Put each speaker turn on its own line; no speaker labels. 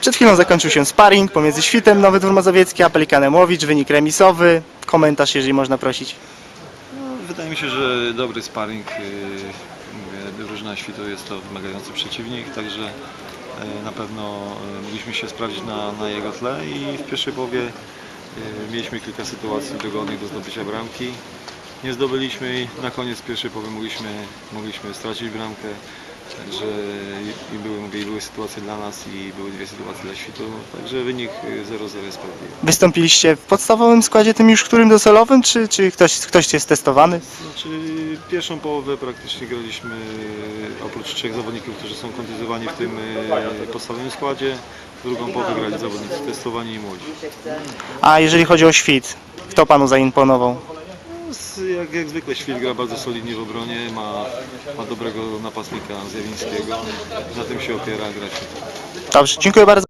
Przed chwilą zakończył się sparring pomiędzy Świtem Nowy Dwór Mazowiecki a Pelikanem Łowicz, wynik remisowy. Komentarz, jeżeli można prosić.
Wydaje mi się, że dobry sparring. Mówię, drużyna świtu jest to wymagający przeciwnik, także yy, na pewno yy, mogliśmy się sprawdzić na, na jego tle i w pierwszej połowie mieliśmy kilka sytuacji dogodnych do zdobycia bramki. Nie zdobyliśmy i na koniec pierwszej połowy mogliśmy, mogliśmy stracić bramkę. Także i, były, mówię, były sytuacje dla nas i były dwie sytuacje dla świtu. Także wynik yy, 0-0 jest sprawiedliwy.
Wystąpiliście w podstawowym składzie, tym już którym docelowym, czy, czy ktoś, ktoś jest testowany?
Znaczy pierwszą połowę praktycznie graliśmy oprócz trzech zawodników, którzy są kontuzjowani w tym e, podstawowym składzie. Drugą połowę grali zawodnicy testowani i młodzi.
A jeżeli chodzi o Świt, kto panu zaimponował?
Z- Jak, jak zwykle Świt gra bardzo solidnie w obronie, ma, ma dobrego napastnika Zjawińskiego. Na tym się opiera gra.
Dobrze, dziękuję bardzo.